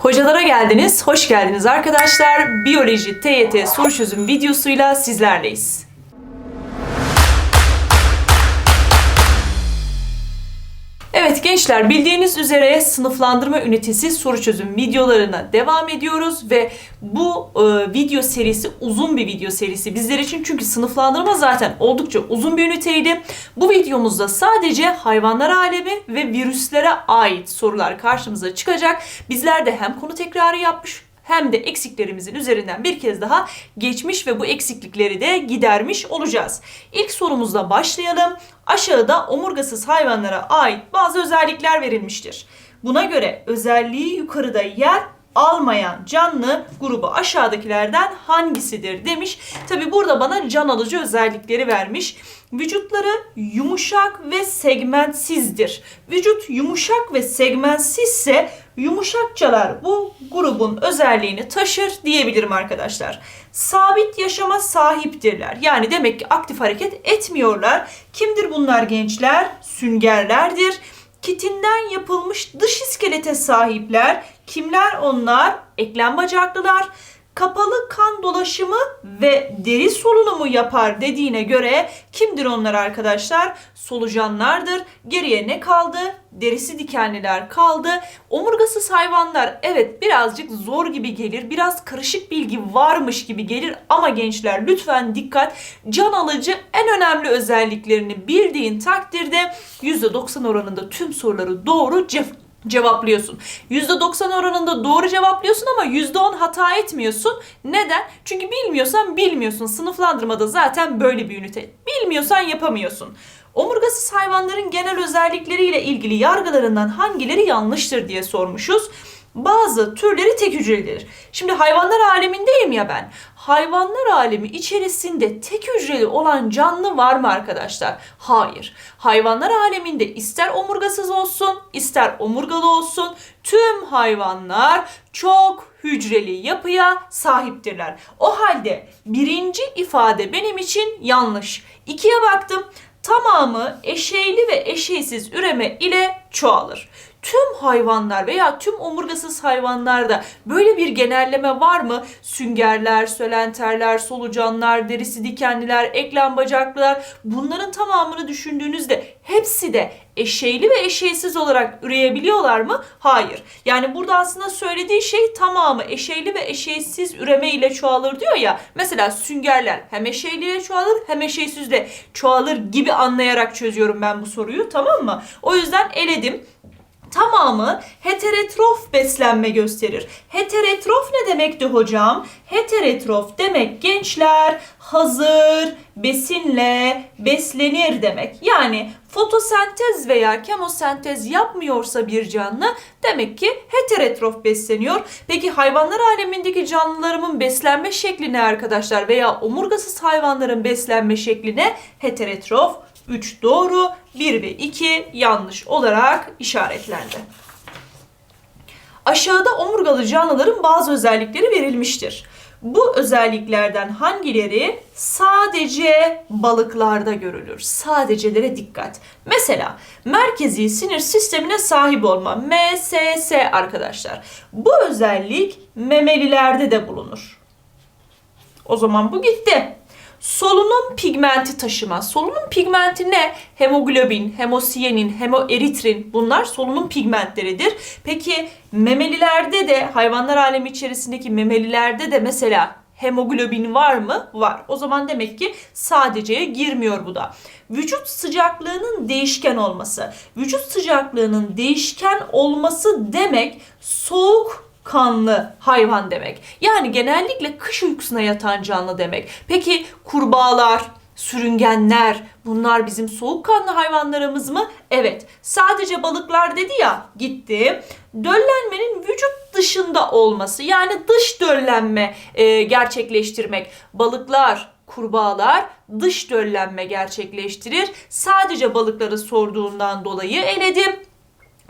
Hocalara geldiniz, hoş geldiniz arkadaşlar. Biyoloji TYT soru çözüm videosuyla sizlerleyiz. Evet gençler bildiğiniz üzere sınıflandırma ünitesi soru çözüm videolarına devam ediyoruz ve bu e, video serisi uzun bir video serisi bizler için çünkü sınıflandırma zaten oldukça uzun bir üniteydi. Bu videomuzda sadece hayvanlar alemi ve virüslere ait sorular karşımıza çıkacak. Bizler de hem konu tekrarı yapmış hem de eksiklerimizin üzerinden bir kez daha geçmiş ve bu eksiklikleri de gidermiş olacağız. İlk sorumuzla başlayalım. Aşağıda omurgasız hayvanlara ait bazı özellikler verilmiştir. Buna göre özelliği yukarıda yer almayan canlı grubu aşağıdakilerden hangisidir demiş. Tabi burada bana can alıcı özellikleri vermiş. Vücutları yumuşak ve segmentsizdir. Vücut yumuşak ve segmentsizse yumuşakçalar bu grubun özelliğini taşır diyebilirim arkadaşlar. Sabit yaşama sahiptirler. Yani demek ki aktif hareket etmiyorlar. Kimdir bunlar gençler? Süngerlerdir. Kitinden yapılmış dış iskelete sahipler. Kimler onlar? Eklem bacaklılar. Kapalı kan dolaşımı ve deri solunumu yapar dediğine göre kimdir onlar arkadaşlar? Solucanlardır. Geriye ne kaldı? Derisi dikenliler kaldı. Omurgasız hayvanlar evet birazcık zor gibi gelir. Biraz karışık bilgi varmış gibi gelir ama gençler lütfen dikkat. Can alıcı en önemli özelliklerini bildiğin takdirde %90 oranında tüm soruları doğru ce- cevaplıyorsun. %90 oranında doğru cevaplıyorsun ama %10 hata etmiyorsun. Neden? Çünkü bilmiyorsan bilmiyorsun. Sınıflandırmada zaten böyle bir ünite. Bilmiyorsan yapamıyorsun. Omurgasız hayvanların genel özellikleriyle ilgili yargılarından hangileri yanlıştır diye sormuşuz. Bazı türleri tek hücrelidir. Şimdi hayvanlar alemindeyim ya ben. Hayvanlar alemi içerisinde tek hücreli olan canlı var mı arkadaşlar? Hayır. Hayvanlar aleminde ister omurgasız olsun, ister omurgalı olsun tüm hayvanlar çok hücreli yapıya sahiptirler. O halde birinci ifade benim için yanlış. İkiye baktım. Tamamı eşeyli ve eşeysiz üreme ile çoğalır tüm hayvanlar veya tüm omurgasız hayvanlarda böyle bir genelleme var mı? Süngerler, sölenterler, solucanlar, derisi dikenliler, eklem bacaklılar bunların tamamını düşündüğünüzde hepsi de eşeyli ve eşeysiz olarak üreyebiliyorlar mı? Hayır. Yani burada aslında söylediği şey tamamı eşeyli ve eşeysiz üreme ile çoğalır diyor ya. Mesela süngerler hem eşeyliyle çoğalır hem eşeysizle çoğalır gibi anlayarak çözüyorum ben bu soruyu tamam mı? O yüzden eledim tamamı heterotrof beslenme gösterir. Heterotrof ne demekti hocam? Heterotrof demek gençler hazır besinle beslenir demek. Yani fotosentez veya kemosentez yapmıyorsa bir canlı demek ki heterotrof besleniyor. Peki hayvanlar alemindeki canlılarımın beslenme şekli ne arkadaşlar? Veya omurgasız hayvanların beslenme şekli ne? Heterotrof 3 doğru, 1 ve 2 yanlış olarak işaretlendi. Aşağıda omurgalı canlıların bazı özellikleri verilmiştir. Bu özelliklerden hangileri sadece balıklarda görülür? Sadecelere dikkat. Mesela merkezi sinir sistemine sahip olma MSS arkadaşlar. Bu özellik memelilerde de bulunur. O zaman bu gitti. Solunum pigmenti taşıma. Solunum pigmenti ne? Hemoglobin, hemosiyenin, hemoeritrin bunlar solunum pigmentleridir. Peki memelilerde de hayvanlar alemi içerisindeki memelilerde de mesela hemoglobin var mı? Var. O zaman demek ki sadeceye girmiyor bu da. Vücut sıcaklığının değişken olması. Vücut sıcaklığının değişken olması demek soğuk kanlı hayvan demek. Yani genellikle kış uykusuna yatan canlı demek. Peki kurbağalar, sürüngenler bunlar bizim soğukkanlı hayvanlarımız mı? Evet. Sadece balıklar dedi ya gitti. Döllenmenin vücut dışında olması yani dış döllenme e, gerçekleştirmek. Balıklar, kurbağalar dış döllenme gerçekleştirir. Sadece balıkları sorduğundan dolayı eledim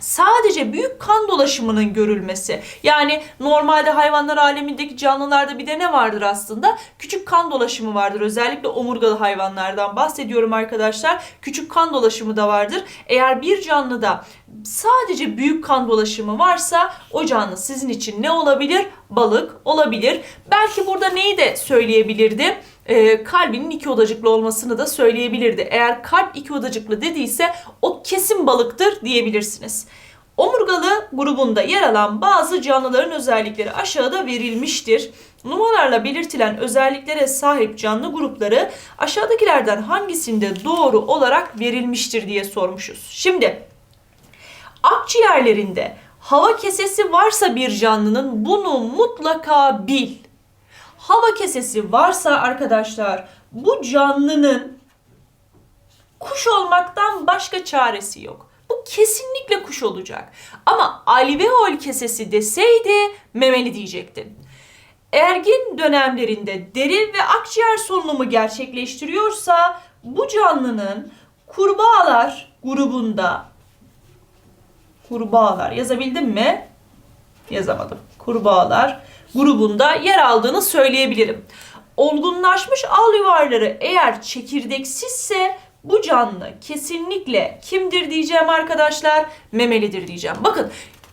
sadece büyük kan dolaşımının görülmesi. Yani normalde hayvanlar alemindeki canlılarda bir de ne vardır aslında? Küçük kan dolaşımı vardır. Özellikle omurgalı hayvanlardan bahsediyorum arkadaşlar. Küçük kan dolaşımı da vardır. Eğer bir canlıda sadece büyük kan dolaşımı varsa o canlı sizin için ne olabilir? Balık olabilir. Belki burada neyi de söyleyebilirdi? Ee, kalbinin iki odacıklı olmasını da söyleyebilirdi. Eğer kalp iki odacıklı dediyse o kesin balıktır diyebilirsiniz. Omurgalı grubunda yer alan bazı canlıların özellikleri aşağıda verilmiştir. Numaralarla belirtilen özelliklere sahip canlı grupları aşağıdakilerden hangisinde doğru olarak verilmiştir diye sormuşuz. Şimdi akciğerlerinde hava kesesi varsa bir canlının bunu mutlaka bil. Hava kesesi varsa arkadaşlar bu canlının kuş olmaktan başka çaresi yok. Bu kesinlikle kuş olacak. Ama alveol kesesi deseydi memeli diyecektin. Ergin dönemlerinde derin ve akciğer solunumu gerçekleştiriyorsa bu canlının kurbağalar grubunda kurbağalar yazabildim mi? Yazamadım. Kurbağalar grubunda yer aldığını söyleyebilirim. Olgunlaşmış al yuvarları eğer çekirdeksizse bu canlı kesinlikle kimdir diyeceğim arkadaşlar? Memelidir diyeceğim. Bakın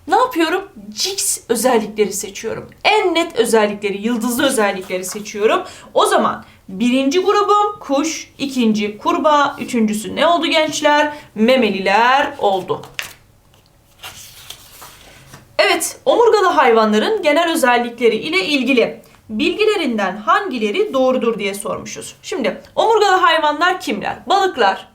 ne yapıyorum? Cix özellikleri seçiyorum. En net özellikleri, yıldızlı özellikleri seçiyorum. O zaman birinci grubum kuş, ikinci kurbağa, üçüncüsü ne oldu gençler? Memeliler oldu. Evet, omurgalı hayvanların genel özellikleri ile ilgili bilgilerinden hangileri doğrudur diye sormuşuz. Şimdi omurgalı hayvanlar kimler? Balıklar,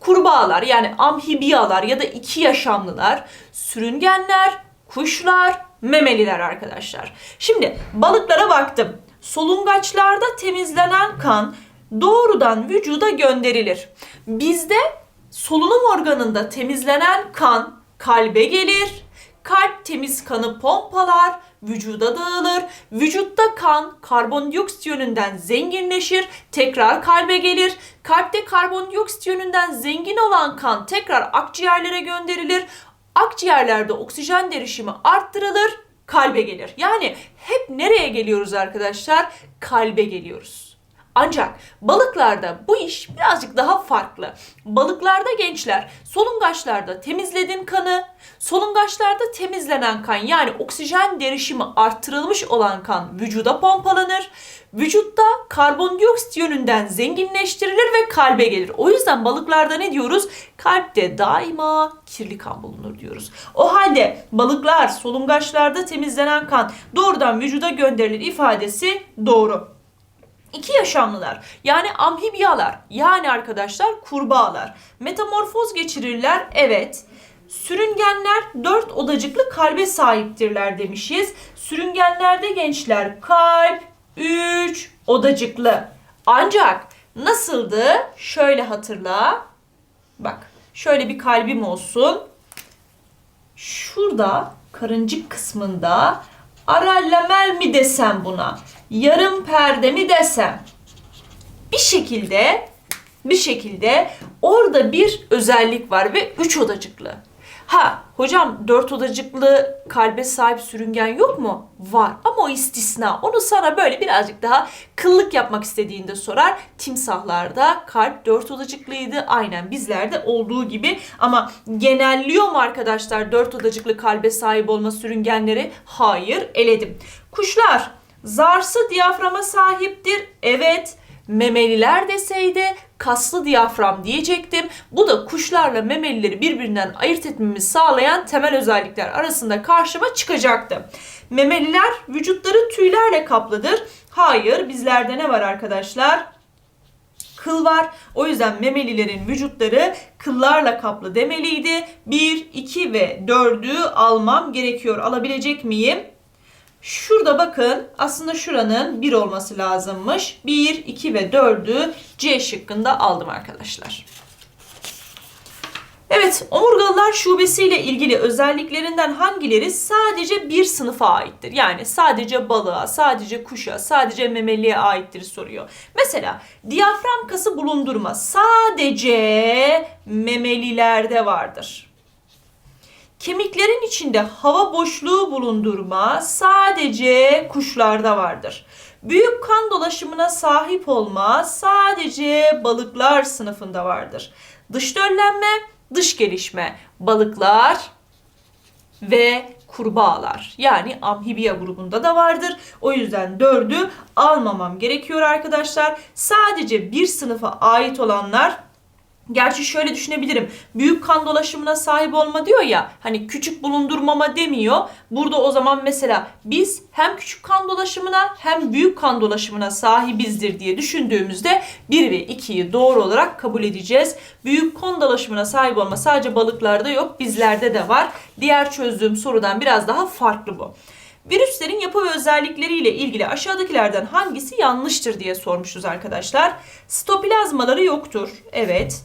kurbağalar yani amfibiyalar ya da iki yaşamlılar, sürüngenler, kuşlar, memeliler arkadaşlar. Şimdi balıklara baktım. Solungaçlarda temizlenen kan doğrudan vücuda gönderilir. Bizde solunum organında temizlenen kan kalbe gelir. Kalp temiz kanı pompalar, vücuda dağılır. Vücutta kan karbondioksit yönünden zenginleşir, tekrar kalbe gelir. Kalpte karbondioksit yönünden zengin olan kan tekrar akciğerlere gönderilir. Akciğerlerde oksijen derişimi arttırılır, kalbe gelir. Yani hep nereye geliyoruz arkadaşlar? Kalbe geliyoruz. Ancak balıklarda bu iş birazcık daha farklı. Balıklarda gençler solungaçlarda temizledin kanı, solungaçlarda temizlenen kan yani oksijen derişimi arttırılmış olan kan vücuda pompalanır. Vücutta karbondioksit yönünden zenginleştirilir ve kalbe gelir. O yüzden balıklarda ne diyoruz? Kalpte daima kirli kan bulunur diyoruz. O halde balıklar solungaçlarda temizlenen kan doğrudan vücuda gönderilir ifadesi doğru. İki yaşamlılar yani amfibiyalar yani arkadaşlar kurbağalar metamorfoz geçirirler evet. Sürüngenler dört odacıklı kalbe sahiptirler demişiz. Sürüngenlerde gençler kalp üç odacıklı. Ancak nasıldı? Şöyle hatırla. Bak şöyle bir kalbim olsun. Şurada karıncık kısmında ara lamel mi desem buna? Yarım perde mi desem bir şekilde bir şekilde orada bir özellik var ve üç odacıklı. Ha hocam dört odacıklı kalbe sahip sürüngen yok mu? Var ama o istisna. Onu sana böyle birazcık daha kıllık yapmak istediğinde sorar. Timsahlarda kalp dört odacıklıydı. Aynen bizlerde olduğu gibi. Ama genelliyor mu arkadaşlar dört odacıklı kalbe sahip olma sürüngenleri? Hayır eledim. Kuşlar Zarsı diyaframa sahiptir. Evet. Memeliler deseydi kaslı diyafram diyecektim. Bu da kuşlarla memelileri birbirinden ayırt etmemizi sağlayan temel özellikler arasında karşıma çıkacaktı. Memeliler vücutları tüylerle kaplıdır. Hayır bizlerde ne var arkadaşlar? Kıl var. O yüzden memelilerin vücutları kıllarla kaplı demeliydi. 1, 2 ve 4'ü almam gerekiyor. Alabilecek miyim? Şurada bakın aslında şuranın 1 olması lazımmış. 1, 2 ve 4'ü C şıkkında aldım arkadaşlar. Evet, omurgalılar şubesiyle ilgili özelliklerinden hangileri sadece bir sınıfa aittir? Yani sadece balığa, sadece kuşa, sadece memeliye aittir soruyor. Mesela diyafram kası bulundurma sadece memelilerde vardır. Kemiklerin içinde hava boşluğu bulundurma sadece kuşlarda vardır. Büyük kan dolaşımına sahip olma sadece balıklar sınıfında vardır. Dış döllenme, dış gelişme balıklar ve kurbağalar. Yani amfibiya grubunda da vardır. O yüzden dördü almamam gerekiyor arkadaşlar. Sadece bir sınıfa ait olanlar Gerçi şöyle düşünebilirim. Büyük kan dolaşımına sahip olma diyor ya. Hani küçük bulundurmama demiyor. Burada o zaman mesela biz hem küçük kan dolaşımına hem büyük kan dolaşımına sahibizdir diye düşündüğümüzde 1 ve 2'yi doğru olarak kabul edeceğiz. Büyük kan dolaşımına sahip olma sadece balıklarda yok, bizlerde de var. Diğer çözdüğüm sorudan biraz daha farklı bu. Virüslerin yapı ve özellikleriyle ilgili aşağıdakilerden hangisi yanlıştır diye sormuşuz arkadaşlar. Stoplazmaları yoktur. Evet.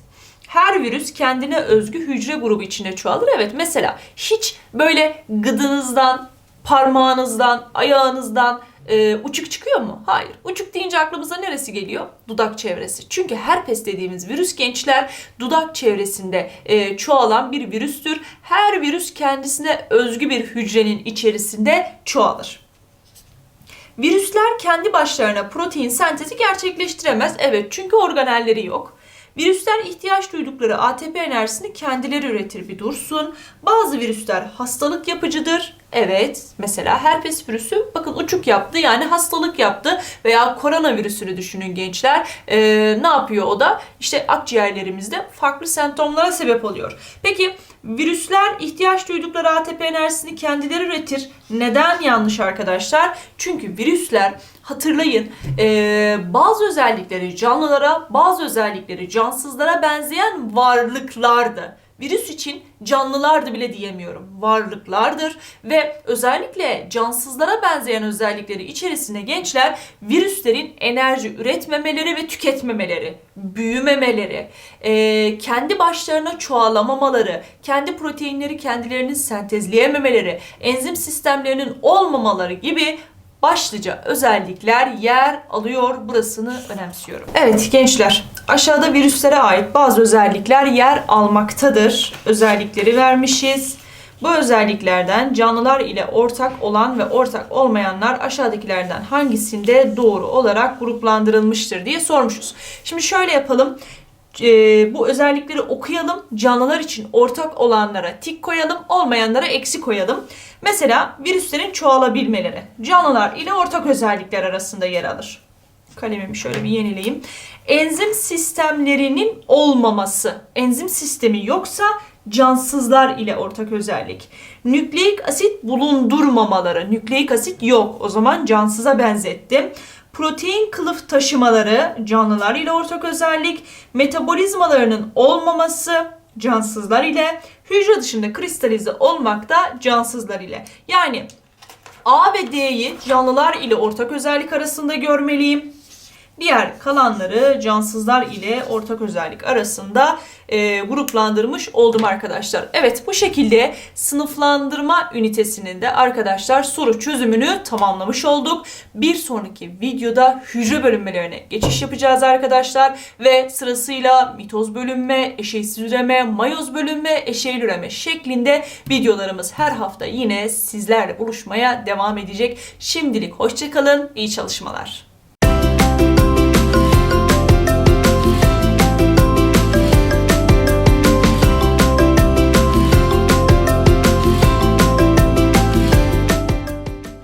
Her virüs kendine özgü hücre grubu içinde çoğalır. Evet mesela hiç böyle gıdınızdan, parmağınızdan, ayağınızdan e, uçuk çıkıyor mu? Hayır. Uçuk deyince aklımıza neresi geliyor? Dudak çevresi. Çünkü herpes dediğimiz virüs gençler dudak çevresinde e, çoğalan bir virüstür. Her virüs kendisine özgü bir hücrenin içerisinde çoğalır. Virüsler kendi başlarına protein sentezi gerçekleştiremez. Evet çünkü organelleri yok. Virüsler ihtiyaç duydukları ATP enerjisini kendileri üretir bir dursun. Bazı virüsler hastalık yapıcıdır. Evet, mesela herpes virüsü bakın uçuk yaptı yani hastalık yaptı veya koronavirüsünü düşünün gençler. Ee, ne yapıyor o da? İşte akciğerlerimizde farklı semptomlara sebep oluyor. Peki virüsler ihtiyaç duydukları ATP enerjisini kendileri üretir. Neden yanlış arkadaşlar? Çünkü virüsler hatırlayın ee, bazı özellikleri canlılara bazı özellikleri cansızlara benzeyen varlıklardı. Virüs için canlılardı bile diyemiyorum. Varlıklardır ve özellikle cansızlara benzeyen özellikleri içerisine gençler virüslerin enerji üretmemeleri ve tüketmemeleri, büyümemeleri, e, kendi başlarına çoğalamamaları, kendi proteinleri kendilerinin sentezleyememeleri, enzim sistemlerinin olmamaları gibi başlıca özellikler yer alıyor. Burasını önemsiyorum. Evet gençler, aşağıda virüslere ait bazı özellikler yer almaktadır. Özellikleri vermişiz. Bu özelliklerden canlılar ile ortak olan ve ortak olmayanlar aşağıdakilerden hangisinde doğru olarak gruplandırılmıştır diye sormuşuz. Şimdi şöyle yapalım. Ee, bu özellikleri okuyalım. Canlılar için ortak olanlara tik koyalım, olmayanlara eksi koyalım. Mesela virüslerin çoğalabilmeleri canlılar ile ortak özellikler arasında yer alır. Kalemimi şöyle bir yenileyim. Enzim sistemlerinin olmaması. Enzim sistemi yoksa cansızlar ile ortak özellik. Nükleik asit bulundurmamaları. Nükleik asit yok. O zaman cansıza benzettim. Protein kılıf taşımaları canlılar ile ortak özellik. Metabolizmalarının olmaması cansızlar ile. Hücre dışında kristalize olmak da cansızlar ile. Yani A ve D'yi canlılar ile ortak özellik arasında görmeliyim. Diğer kalanları cansızlar ile ortak özellik arasında e, gruplandırmış oldum arkadaşlar. Evet bu şekilde sınıflandırma ünitesinin de arkadaşlar soru çözümünü tamamlamış olduk. Bir sonraki videoda hücre bölünmelerine geçiş yapacağız arkadaşlar. Ve sırasıyla mitoz bölünme, eşeysiz üreme, mayoz bölünme, eşeyli üreme şeklinde videolarımız her hafta yine sizlerle buluşmaya devam edecek. Şimdilik hoşçakalın, iyi çalışmalar.